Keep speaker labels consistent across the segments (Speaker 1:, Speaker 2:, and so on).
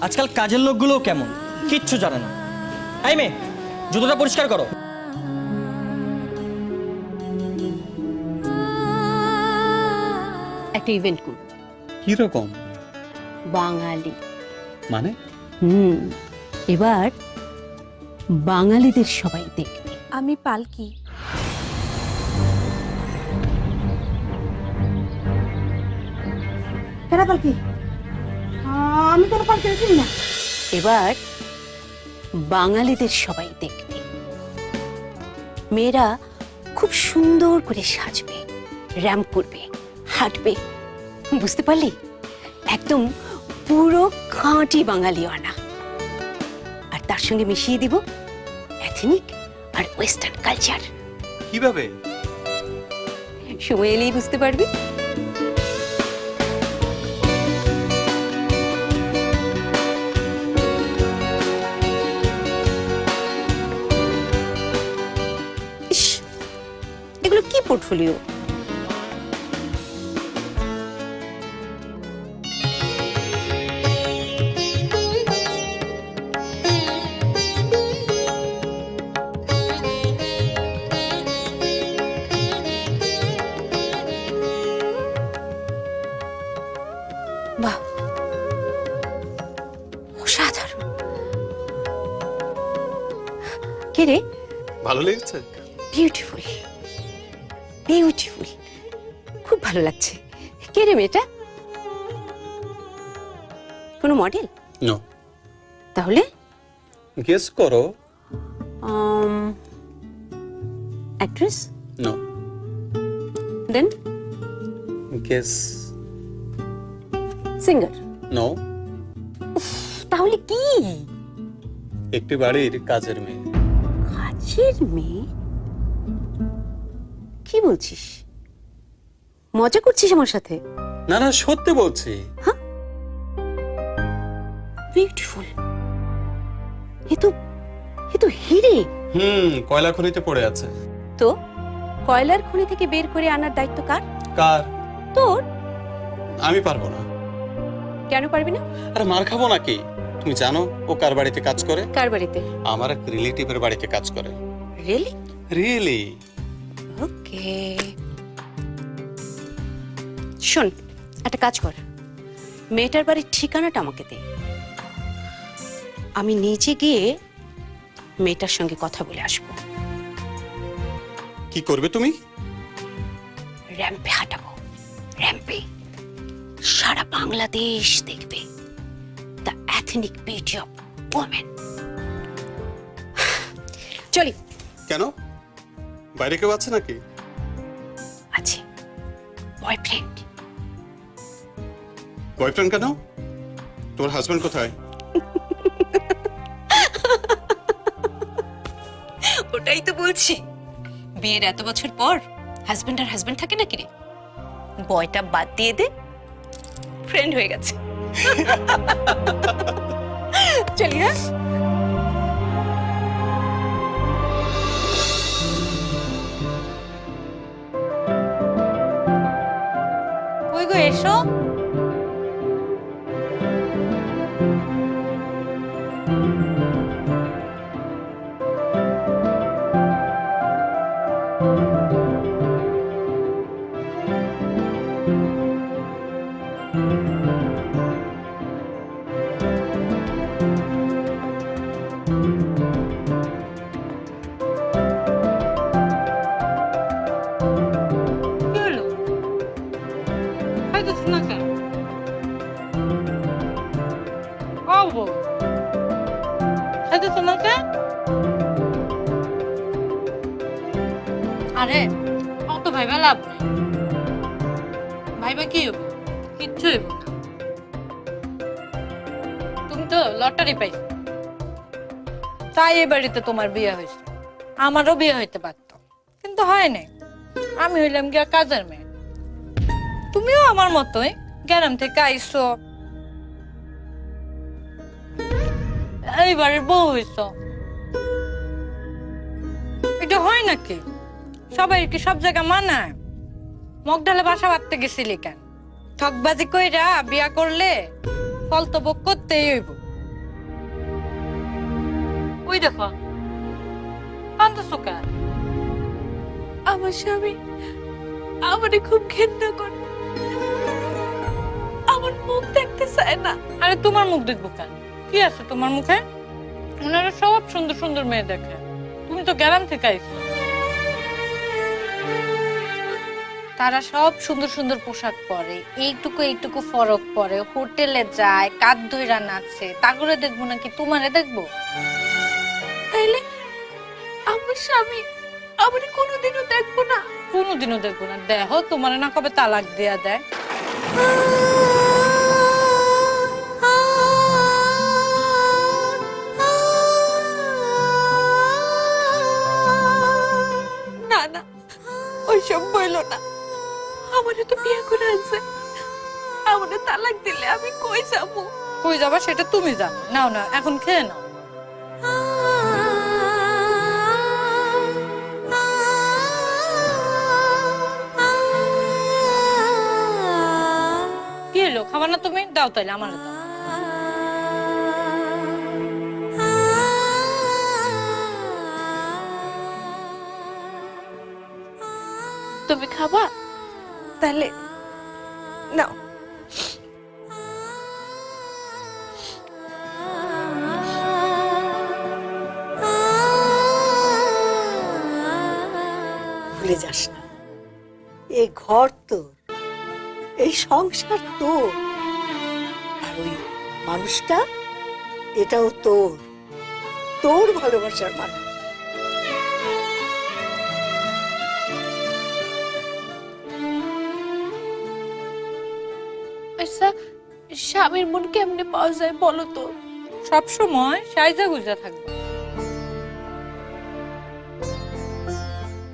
Speaker 1: আজকাল কাজের লোকগুলো কেমন? কিচ্ছু জানে না। এই মেয়ে জুতোটা পরিষ্কার করো।
Speaker 2: একটা ইভেন্ট করব।
Speaker 3: কীরকম?
Speaker 2: বাঙালি।
Speaker 3: মানে?
Speaker 2: হুম এবার বাঙালিদের সবাই দেখবে।
Speaker 4: আমি পালকি।
Speaker 5: কেনা পালকি? আমি কোনো পালকি চিনি না।
Speaker 2: এবার বাঙালিদের সবাই দেখবে। মেয়েরা খুব সুন্দর করে সাজবে র্যাম্প করবে হাঁটবে। বুঝতে পারলি? একদম পুরো খাঁটি বাঙালি আনা আর তার সঙ্গে মিশিয়ে দিব এথনিক আর ওয়েস্টার্ন কালচার
Speaker 3: কীভাবে?
Speaker 2: সময় এলেই বুঝতে পারবি। পোর্টফোলিও খুব ভালো লাগছে। কে রে মেয়েটা? কোনো মডেল
Speaker 3: নো
Speaker 2: তাহলে?
Speaker 3: গেস করো।
Speaker 2: Actress
Speaker 3: no
Speaker 2: then
Speaker 3: guess
Speaker 2: singer
Speaker 3: no
Speaker 2: তাহলে কি?
Speaker 3: একটি বাড়ির কাজের মেয়ে।
Speaker 2: কাজের মেয়ে? কি বলছিস? মজা করছিস আমার সাথে?
Speaker 3: না না সত্যি বলছি।
Speaker 2: বিউটিফুল এ তো এ তো হিরে।
Speaker 3: হুম কয়লা খনিতে পড়ে আছে।
Speaker 2: তো কয়লার খনি থেকে বের করে আনার দায়িত্ব কার?
Speaker 3: কার?
Speaker 2: তোর?
Speaker 3: আমি পারব না।
Speaker 2: কেন পারবি না?
Speaker 3: আরে মার খাব নাকি? তুমি জানো ও কার বাড়িতে কাজ করে?
Speaker 2: কার বাড়িতে?
Speaker 3: আমার এক রিলেটিভের বাড়িতে কাজ করে।
Speaker 2: রিয়েলি
Speaker 3: রিয়েলি
Speaker 2: ওকে শোন একটা কাজ কর। মেয়েটার বাড়ির ঠিকানাটা আমাকে দে। আমি নিচে গিয়ে মেয়েটার সঙ্গে কথা বলে আসব।
Speaker 3: কি করবে তুমি?
Speaker 2: র্যাম্পে হাঁটাবো র্যাম্পে। সারা বাংলাদেশ দেখবে the ethnic beauty of women চলি।
Speaker 3: কেন? বাইরে কেউ আছে নাকি?
Speaker 2: আছে। বয়ফ্রেন্ড
Speaker 3: বয়ফ্রেন্ড কেন তোমার হাজবেন্ড কোথায়
Speaker 2: ওটাই তো বলছি। বিয়ের এত বছর পর হাজবেন্ড আর হাজবেন্ড থাকে নাকি রে? বয়টা বাদ দিয়ে দে ফ্রেন্ড হয়ে গেছে। চলি হ্যাঁ?
Speaker 4: তুমি তো লটারি পাইছো। তাই এ বাড়িতে তোমার বিয়ে হয়েছে। আমারও বিয়ে হইতে পারত। কিন্তু হয় নাই। আমি হইলাম গিয়া কাজের মেয়ে। তুমিও আমার মতোই। গ্রাম থেকে আইসো। এইবারের বউ হইছ। এটা হয় নাকি? সবাই কি সব জায়গা মানায়? মগডালে বাসা বাঁধতে গেছিলি কেন? ঠকবাজি কইরা বিয়া করলে ফল তো ভোগ করতেই হইব। ওই দেখো, কান্দছো কেন?
Speaker 6: আমার স্বামী আমারে খুব ঘেন্না করে। আমার মুখ দেখতে চায় না।
Speaker 4: আরে তোমার মুখ দেখব কেন? কি আছে তোমার মুখে? ওনারা সব সুন্দর সুন্দর মেয়ে দেখে। তুমি তো থেকে আইছো। তারা সব সুন্দর সুন্দর পোশাক পরে এইটুকু এইটুকু ফরক পরে হোটেলে যায় কাদ ধইরা নাচে। তাগরে দেখব নাকি তোমারে দেখব?
Speaker 6: তাইলে আমার স্বামী আমারে কোনোদিনও দেখব না।
Speaker 4: কোনোদিনও দেখব না। দেহ তোমার না কবে তালাক দেয়া দেয়।
Speaker 6: না না ওইসব বইল না। আমারে তো বিয়ে করে আছে আমারে তালাক দিলে আমি কই যাব?
Speaker 4: কই যাবা সেটা তুমি জানো। নাও না এখন খেয়ে নাও। খাবার না তুমি? দাও তাইলে আমার দাও
Speaker 6: তুমি খাবা? তাহলে নাও।
Speaker 7: ভুলে যাস না। এই ঘর তোর এই সংসার তোর। আর ওই মানুষটা? এটাও তোর। তোর ভালোবাসার মানুষ।
Speaker 6: আচ্ছা স্বামীর মন কেমনে পাওয়া যায় বলো তো?
Speaker 4: সব সময় সাইজা গুজা থাকবে।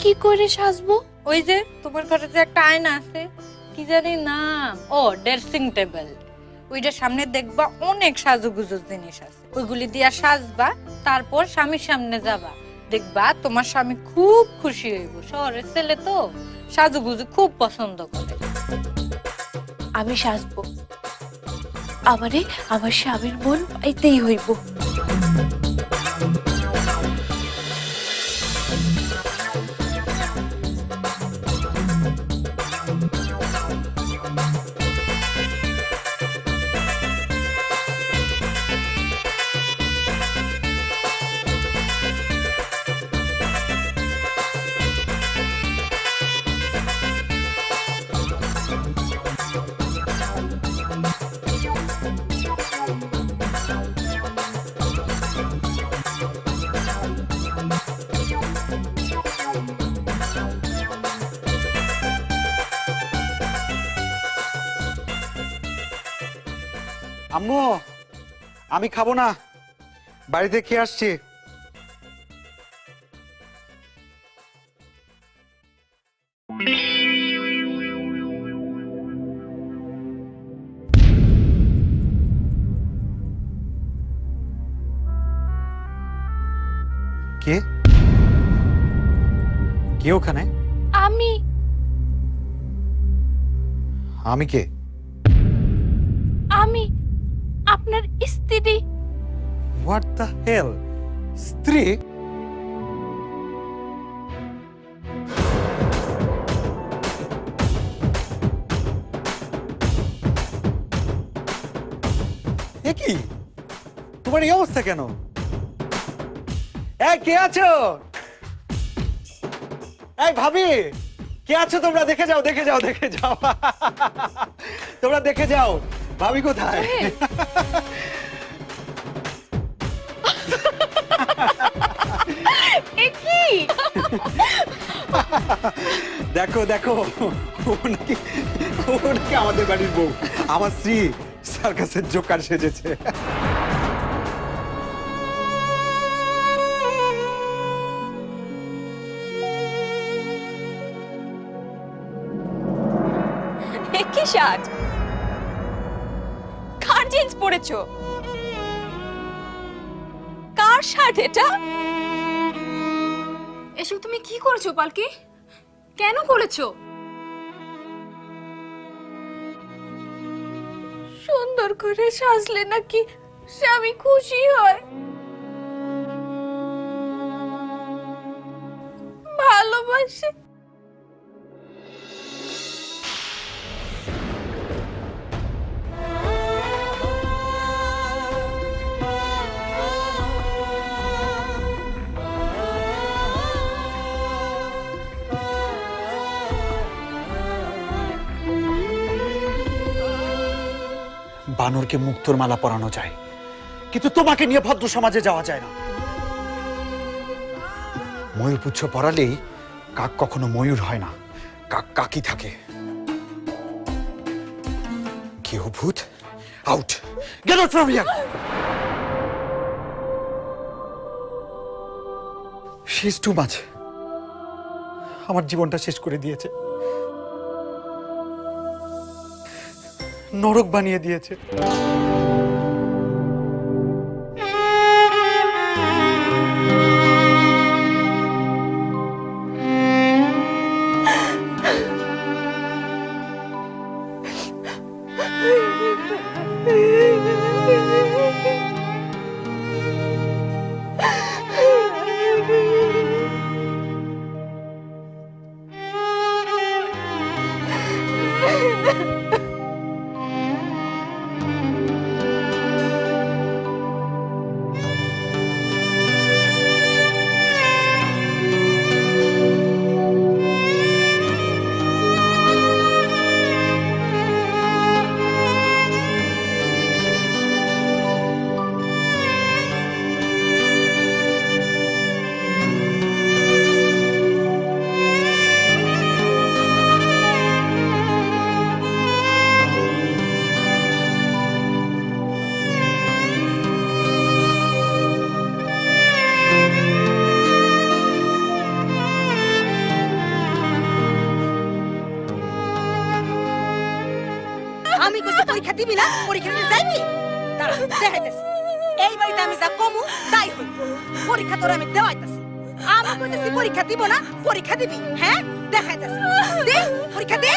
Speaker 6: কি করে সাজবো?
Speaker 4: ওই যে তোমার ঘরে যে একটা আয়না আছে কি জানি নাম? ও ড্রেসিং টেবিল ওইটার সামনে দেখবা অনেক সাজুগুজু জিনিস আছে। ওইগুলি দিয়া সাজবা, তারপর স্বামীর সামনে যাবা। দেখবা তোমার স্বামী খুব খুশি হইব। শহরের ছেলে তো সাজুগুজু খুব পছন্দ করে।
Speaker 6: আমি সাজবো। আমারে আমার স্বামীর মন পাইতেই হইব।
Speaker 8: আম্মু আমি খাব না। বাড়িতে খেয়ে আসছি? কে? কে ওখানে?
Speaker 6: আমি।
Speaker 8: আমি কে? হেল স্ত্রী কি? তোমার এই অবস্থা কেন? কে আছো? এই, ভাবি, কে আছো তোমরা? দেখে যাও দেখে যাও দেখে যাও। তোমরা দেখে যাও। ভাবি কোথায়? দেখো দেখো ও আমাদের বাড়ির বউ? আমার স্ত্রী সার্কাসের জোকার সেজেছে।
Speaker 2: সাজ? কার জিন্স পরেছো? কার শার্ট এটা?
Speaker 9: এসব তুমি কি করেছ, পালকি? কেন করেছ?
Speaker 6: সুন্দর করে সাজলে নাকি স্বামী খুশি হয়। ভালোবাসে।
Speaker 8: বানরকে মুক্তোর মালা পরানো যায়। কিন্তু তোমাকে নিয়ে ভদ্র সমাজে যাওয়া যায় না। ময়ূর পুচ্ছ পরালেই কাক কখনো ময়ূর হয় না। কাক কাকি থাকে। কি ভূত? আউট। হিয়ার শেষ টু মাছ আমার জীবনটা শেষ করে দিয়েছে। নরক বানিয়ে দিয়েছে।
Speaker 5: পরীক্ষা দিবি না, পরীক্ষা দিতে যাইবি? দেখাইতেছি। এই বাড়িতে আমি যা কমু, তাই হইব। পরীক্ষা তোর আমি দেওয়াইতেছি। আমি কইতেছি পরীক্ষা দিব না, পরীক্ষা দিবি হ্যাঁ? দেখাইতেছি। দে, পরীক্ষা দে।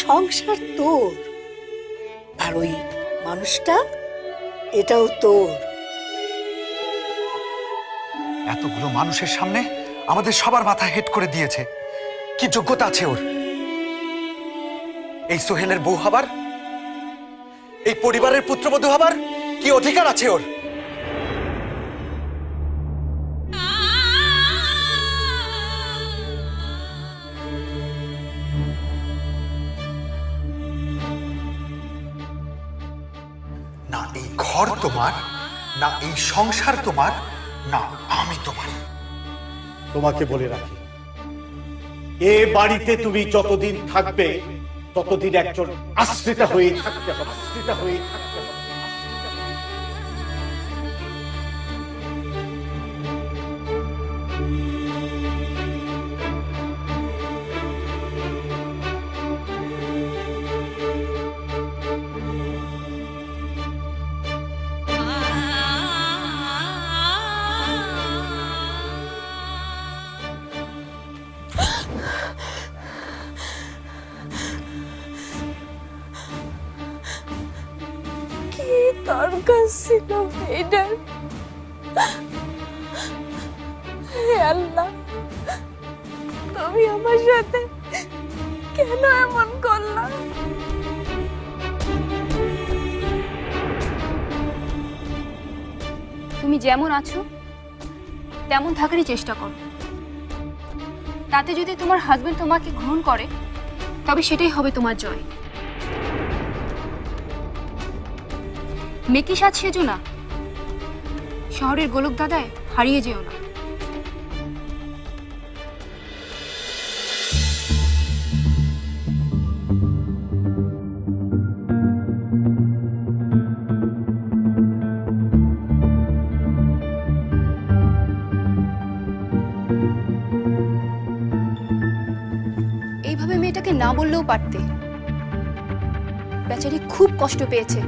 Speaker 7: সংসার তোর। আর ওই মানুষটা, এটাও তোর।
Speaker 8: এতগুলো মানুষের সামনে আমাদের সবার মাথা হেট করে দিয়েছে। কি যোগ্যতা আছে ওর? এই সোহেলের বউ হবার? এই পরিবারের পুত্রবধূ হবার কি অধিকার আছে ওর? ঘর তোমার, না এই সংসার তোমার, না আমি তোমার।
Speaker 9: তোমাকে বলে রাখি, এ বাড়িতে তুমি যতদিন থাকবে, ততদিন একজন আশ্রিতা হয়ে থাকতে হবে, আশ্রিতা হয়ে থাকতে হবে।
Speaker 6: আল্লাহ, তুমি আমার সাথে কেন এমন
Speaker 10: তুমি যেমন আছো, তেমন থাকারই চেষ্টা করো। তাতে যদি তোমার হাজবেন্ড তোমাকে গ্রহণ করে, তবে সেটাই হবে তোমার জয়। মেকি সাজ সেজো না। শহরের গোলক দাদায় হারিয়ে যেও না। বললেও পারতে। বেচারি খুব কষ্ট পেয়েছে।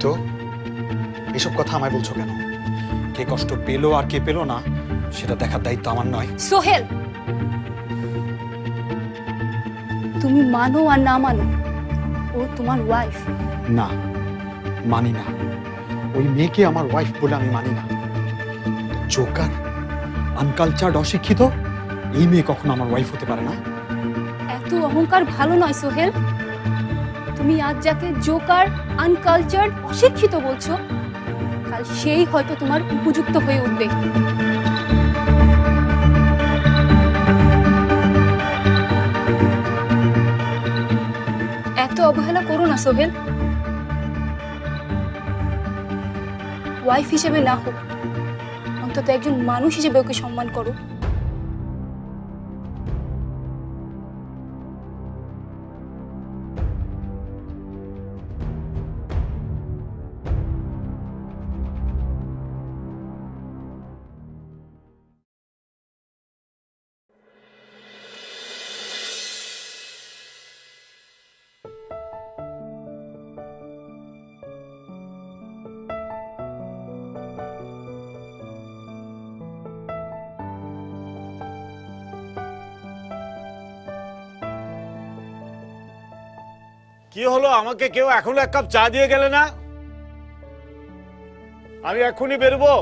Speaker 8: তো? এসব কথা আমায় বলছো কেন? কে কষ্ট পেল আর কে পেল না সেটা দেখার দায়িত্ব আমার নয়।
Speaker 10: সোহেল! তুমি মানো আর না মানো ও তোমার ওয়াইফ
Speaker 8: না মানি না। ওই মেয়েকে আমার ওয়াইফ বলে আমি মানি না। জোকার আনকালচার্ড অশিক্ষিত এই মেয়ে কখনো আমার ওয়াইফ হতে পারে না।
Speaker 10: এত অহংকার ভালো নয়, সোহেল। তুমি আজ যাকে জোকার, আনকালচার্ড, অশিক্ষিত বলছো, কাল সেই হয়তো তোমার উপযুক্ত হয়ে উঠবে। এত অবহেলা করো না, সোহেল। ওয়াইফ হিসেবে না হোক, অন্তত একজন মানুষ হিসেবে ওকে সম্মান করো।
Speaker 9: কি হলো? আমাকে কেউ এখনও এক কাপ চা দিয়ে গেলে না? আমি এখনই বেরবো।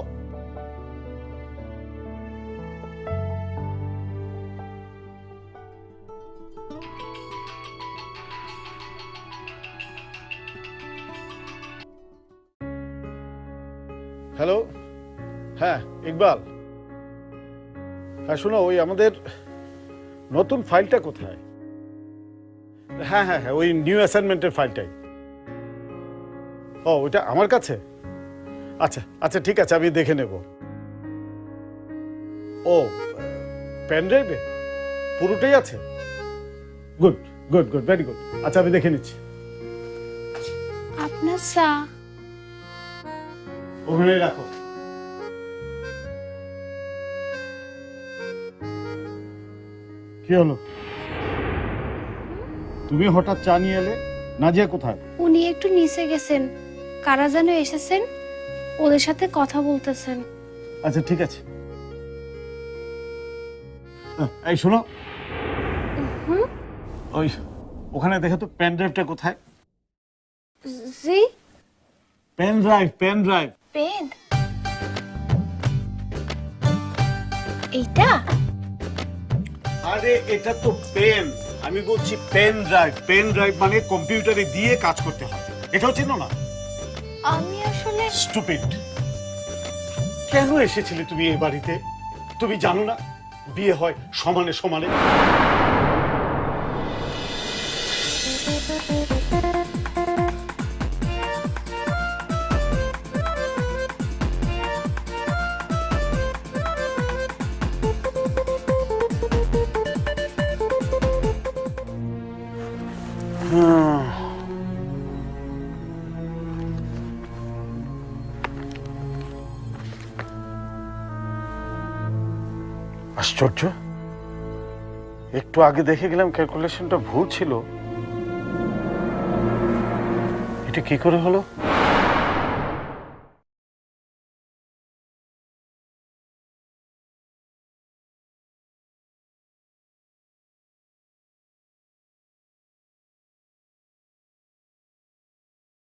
Speaker 9: হ্যালো? হ্যাঁ ইকবাল। হ্যাঁ শোনো, ওই আমাদের নতুন ফাইলটা কোথায়? হ্যাঁ হ্যাঁ হ্যাঁ ওই নিউ অ্যাসাইনমেন্টের ফাইলটাই ও ওইটা আমার কাছে? আচ্ছা আচ্ছা ঠিক আছে আমি দেখে নেব। ও পেন ড্রাইভে পুরোটাই আছে? Good good good very good আচ্ছা আমি দেখে নিচ্ছি।
Speaker 10: আপনার চা
Speaker 9: ওখানে রাখো। কি হলো? তুমি হঠাৎ চা নিয়ে এলে? নাজিয়া কোথায়?
Speaker 11: উনি একটু নিচে গেছেন। কারা যেন এসেছেন ওদের সাথে কথা বলতেছেন।
Speaker 9: আচ্ছা ঠিক আছে। আহ, এই শোনো। ওই ওখানে দেখো তো পেন ড্রাইভটা কোথায়?
Speaker 11: জি?
Speaker 9: Pen drive pen drive
Speaker 11: pen? এইটা?
Speaker 9: আরে এটা তো পেন। আমি বলছি পেন ড্রাইভ পেন ড্রাইভ মানে কম্পিউটারে দিয়ে কাজ করতে হয়। এটাও চেনো না?
Speaker 11: আমি আসলে
Speaker 9: স্টুপিড কেন এসেছিলে তুমি এই বাড়িতে? তুমি জানো না? বিয়ে হয় সমানে সমানে। আশ্চর্য। একটু আগে দেখে গেলাম ক্যালকুলেশনটা ভুল ছিল। এটা কি করে হলো?